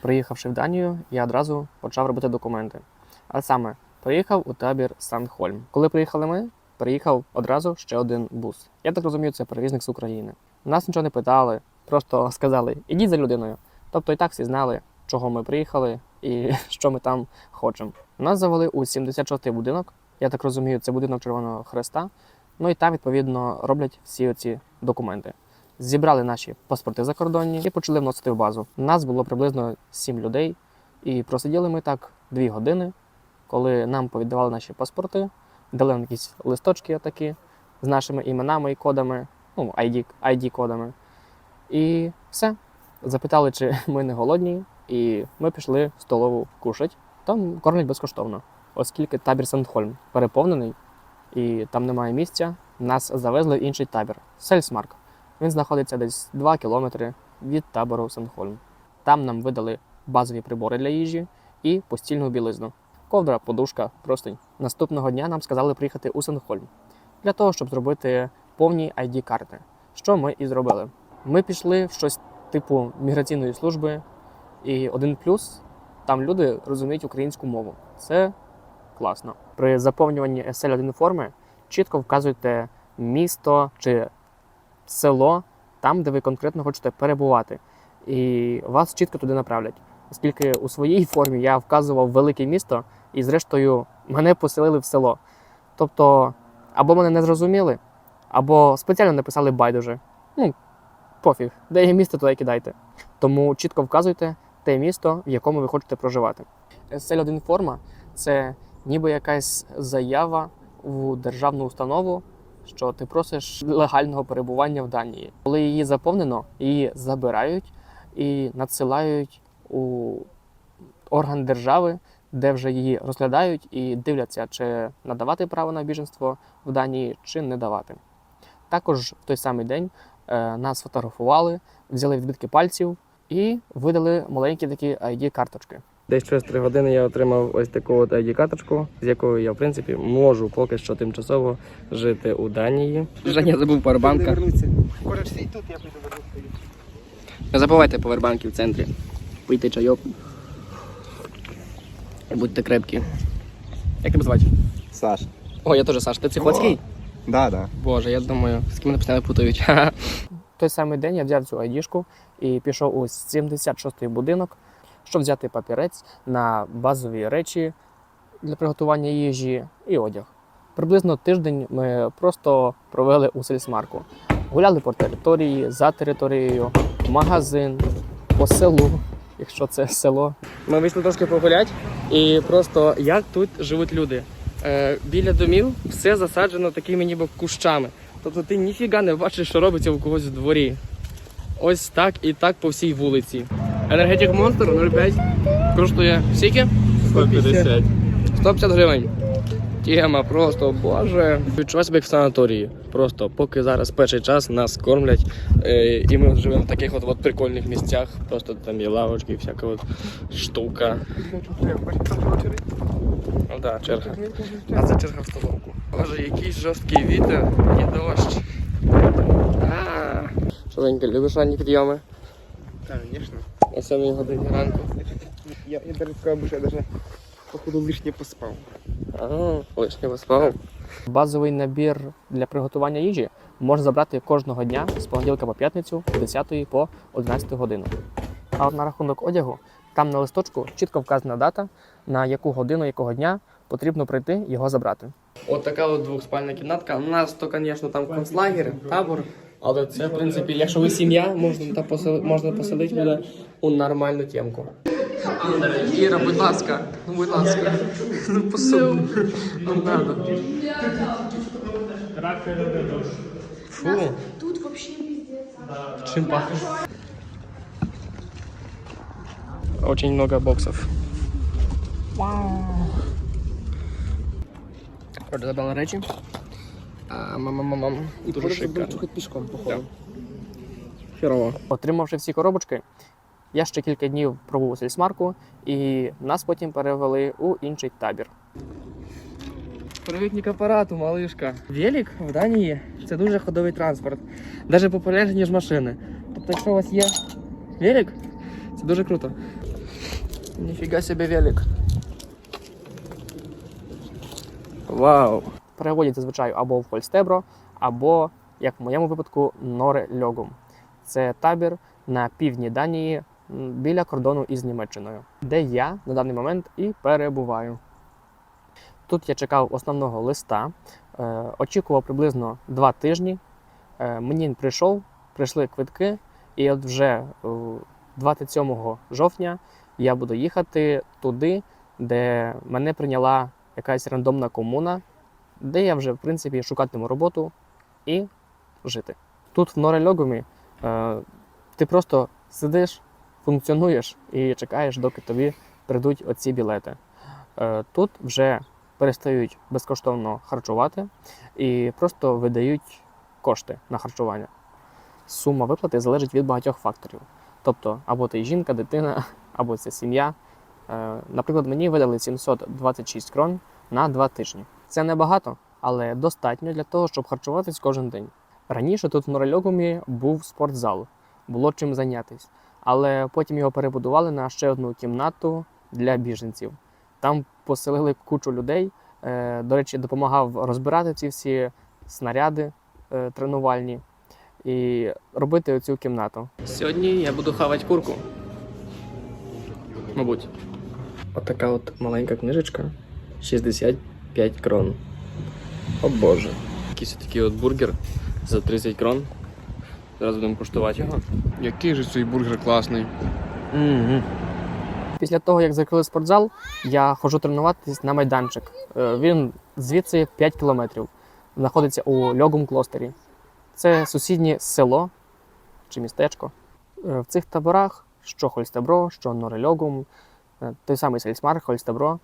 Приїхавши в Данію, я одразу почав робити документи. А саме, приїхав у табір Сандхольм. Коли приїхали ми, приїхав одразу ще один бус. Я так розумію, це перевізник з України. Нас нічого не питали, просто сказали: ідіть за людиною. Тобто і так всі знали, чого ми приїхали і що ми там хочемо. Нас завели у 76-й будинок. Я так розумію, це будинок Червоного Хреста. Ну і там, відповідно, роблять всі оці документи. Зібрали наші паспорти закордонні і почали вносити в базу. Нас було приблизно 7 людей, і просиділи ми так 2 години, коли нам повіддавали наші паспорти, дали нам якісь листочки отакі з нашими іменами і кодами, ну, ID, ID-кодами. І все. Запитали, чи ми не голодні, і ми пішли в столову кушать. Там кормлять безкоштовно, оскільки табір Сандхольм переповнений і там немає місця. Нас завезли в інший табір Сельсмарк. Він знаходиться десь 2 кілометри від табору Сандхольм. Там нам видали базові прибори для їжі і постільну білизну. Ковдра, подушка, простинь. Наступного дня нам сказали приїхати у Сандхольм для того, щоб зробити повні ID-карти. Що ми і зробили. Ми пішли в щось типу міграційної служби, і один плюс там люди розуміють українську мову. Це класно. При заповнюванні SL1 форми чітко вказуєте місто чи село там, де ви конкретно хочете перебувати, і вас чітко туди направлять. Оскільки у своїй формі я вказував велике місто, і зрештою мене поселили в село. Тобто, або мене не зрозуміли, або спеціально написали байдуже. Ну, пофіг, де є місто, туди кидайте. Тому чітко вказуйте те місто, в якому ви хочете проживати. SL1 форма це ніби якась заява у державну установу, що ти просиш легального перебування в Данії. Коли її заповнено, її забирають і надсилають у орган держави, де вже її розглядають і дивляться, чи надавати право на біженство в Данії, чи не давати. Також в той самий день е, нас фотографували, взяли відбитки пальців і видали маленькі такі ID-карточки. Десь через три години я отримав ось таку от ID-карточку, з якою я, в принципі, можу поки що тимчасово жити у Данії. Женя забув пауербанка. Можеш сидіти тут, я піду вернуся. Не забувайте пауербанки в центрі. Пийте чайок. І будьте крепкі. Як тебе звати? Саш. О, я теж Саш. Ти психоцький? Да, да. Боже, я думаю, з ким мене постійно путають. Той самий день я взяв цю айдішку і пішов у 76-й будинок, щоб взяти папірець на базові речі для приготування їжі і одяг. Приблизно тиждень ми просто провели у сельсмарку. Гуляли по території, за територією, магазин, по селу, якщо це село. Ми вийшли трошки погуляти, і просто як тут живуть люди. Е, біля домів все засаджено такими ніби кущами. Тобто ти ніфіга не бачиш, що робиться у когось в дворі. Ось так і так по всій вулиці. Енергетик Monster 0,5 коштує скільки? 150. 150 гривень. Тема просто боже. Відчуваю себе як в санаторії. Просто поки зараз перший час нас кормлять. Е, і ми живемо в таких от, от прикольних місцях. Просто там є лавочки, всяка от штука. Ну так, черга. А це черга в столовку. Боже, який жорсткий вітер і дощ. Що, Женька, любиш ранні підйоми? Так, звісно. О 7 годині ранку. Я, я даже сказав, би, що я даже походу лишнє поспав. А, лишнє поспав. Базовий набір для приготування їжі можна забрати кожного дня з понеділка по п'ятницю з 10 по 11 годину. А от на рахунок одягу, там на листочку чітко вказана дата, на яку годину якого дня потрібно прийти його забрати. От така от двохспальна кімнатка. У нас то, звісно, там концлагер, табор. Але це, в принципі, якщо ви сім'я, можна, та посели- можна поселити буде у нормальну тємку. Іра, будь ласка, ну будь ласка. Ну посуду. Ну надо. Фу, Тут вообще пиздец. чем пахнет? Очень много боксов. Правда, забрала речі. А, мама-мама. Дуже шикарно. пішком, походу. Херово. Отримавши всі коробочки, я ще кілька днів пробув у сельсмарку, і нас потім перевели у інший табір. Привітник апарату, малишка. Велик в Данії це дуже ходовий транспорт, навіть популярніше, ніж машини. Тобто, якщо у вас є велик, Це дуже круто. Ніфіга собі велик. Вау! Переводять зазвичай або в Хольстебро, або, як в моєму випадку, Норе Льогум. Це табір на півдні Данії біля кордону із Німеччиною, де я на даний момент і перебуваю. Тут я чекав основного листа, е, очікував приблизно два тижні. Е, мені прийшов, прийшли квитки, і от вже е, 27 жовтня я буду їхати туди, де мене прийняла якась рандомна комуна, де я вже, в принципі, шукатиму роботу і жити. Тут в Норельогумі е, ти просто сидиш, функціонуєш і чекаєш, доки тобі прийдуть оці білети. Е, тут вже перестають безкоштовно харчувати і просто видають кошти на харчування. Сума виплати залежить від багатьох факторів. Тобто, або ти жінка, дитина, або це сім'я. Е, Наприклад, мені видали 726 крон на два тижні. Це небагато, але достатньо для того, щоб харчуватись кожен день. Раніше тут в Норельогумі був спортзал, було чим зайнятися, але потім його перебудували на ще одну кімнату для біженців. Там поселили кучу людей. Е, До речі, допомагав розбирати ці всі снаряди е, тренувальні і робити оцю кімнату. Сьогодні я буду хавати курку. Мабуть. Отака от маленька книжечка. 65 крон. О боже. Якийсь такий от бургер за 30 крон. Зараз будемо куштувати його. Який же цей бургер класний. Після того, як закрили спортзал, я ходжу тренуватись на майданчик. Е, Він звідси 5 кілометрів. Знаходиться у Льогум клостері. Це сусіднє село чи містечко. Е, В цих таборах, що Хольстебро, що Норельогум, е, той самий Сельсмар, Хольстебро,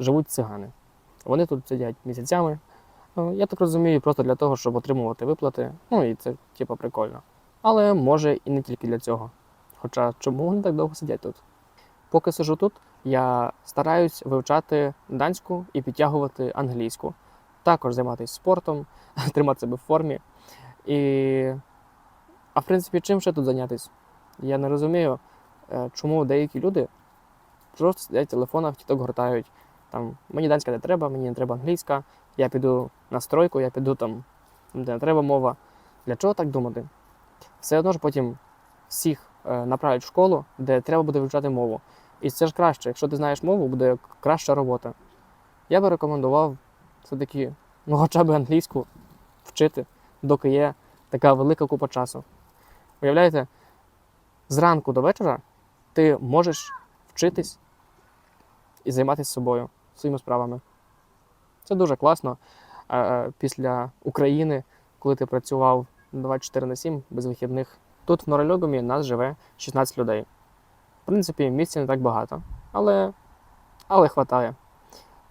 живуть цигани. Вони тут сидять місяцями. Е, Я так розумію, просто для того, щоб отримувати виплати. Ну і це типу прикольно. Але може і не тільки для цього. Хоча чому вони так довго сидять тут? Поки сижу тут, я стараюсь вивчати данську і підтягувати англійську. Також займатися спортом, тримати себе в формі. І... А в принципі, чим ще тут зайнятися? Я не розумію, е, чому деякі люди просто сидять в телефонах, тіток гортають. Там, мені данська не треба, мені не треба англійська, я піду на стройку, я піду там, де не треба мова. Для чого так думати? Все одно ж потім всіх е, направлять в школу, де треба буде вивчати мову. І це ж краще, якщо ти знаєш мову, буде краща робота. Я би рекомендував все-таки, ну хоча б англійську вчити, доки є така велика купа часу. Уявляєте, зранку до вечора ти можеш вчитись і займатися собою, своїми справами. Це дуже класно. Після України, коли ти працював 24 на 7 без вихідних, тут в Норельогумі нас живе 16 людей. В принципі, місця не так багато, але, але хватає.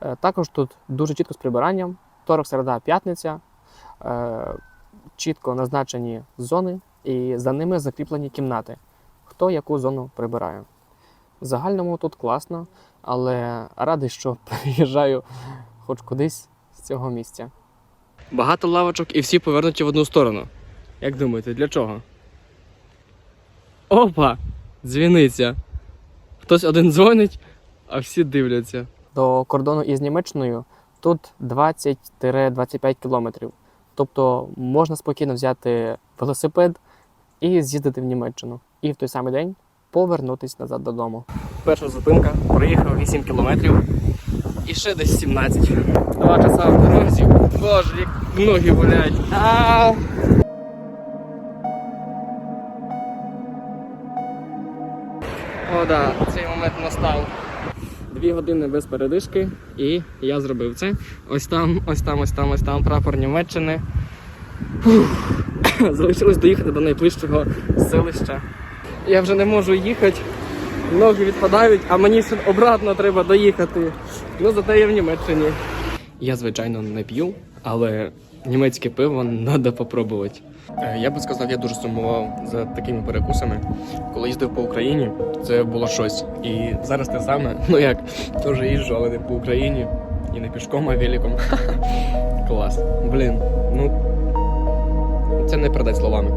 Е, Також тут дуже чітко з прибиранням. Второк, середа, п'ятниця. Е, Чітко назначені зони, і за ними закріплені кімнати. Хто яку зону прибирає. В загальному тут класно, але радий, що приїжджаю хоч кудись з цього місця. Багато лавочок і всі повернуті в одну сторону. Як думаєте, для чого? Опа! Дзвіниця. Хтось один дзвонить, а всі дивляться. До кордону із Німеччиною тут 20-25 кілометрів. Тобто можна спокійно взяти велосипед і з'їздити в Німеччину. І в той самий день повернутися назад додому. Перша зупинка, проїхав 8 кілометрів і ще десь 17. Два часа в дорозі. Боже, як ноги болять. О, да, цей момент настав. Дві години без передишки, і я зробив це. Ось там, ось там, ось там, ось там прапор Німеччини. Залишилось доїхати до найближчого селища. Я вже не можу їхати, ноги відпадають, а мені ще обратно треба доїхати. Ну, зате я в Німеччині. Я, звичайно, не п'ю, але німецьке пиво треба попробувати. Е, Я би сказав, я дуже сумував за такими перекусами. Коли їздив по Україні, це було щось. І зараз те саме, ну як, теж їжджу, але не по Україні. І не пішком, а великом. Клас. Блін, ну це не передать словами.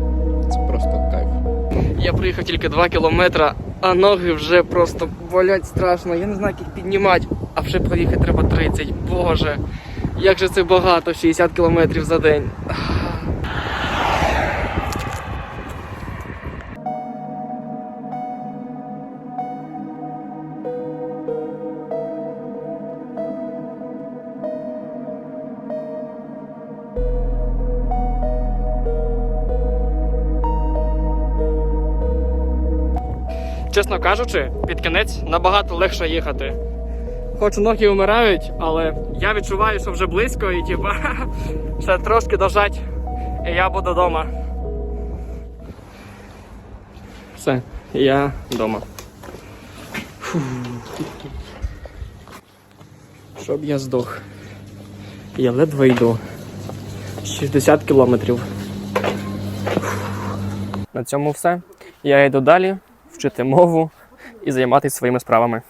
Це просто кайф. Я приїхав тільки 2 кілометри, а ноги вже просто болять страшно. Я не знаю, як їх піднімати, а вже проїхати треба 30. Боже, як же це багато, 60 кілометрів за день. Чесно кажучи, під кінець набагато легше їхати. Хоч ноги вмирають, але я відчуваю, що вже близько і типа ще трошки дожать, і я буду вдома. Все, я вдома. Фу. Щоб я здох. Я ледве йду. 60 кілометрів. На цьому все. Я йду далі вчити мову і займатися своїми справами.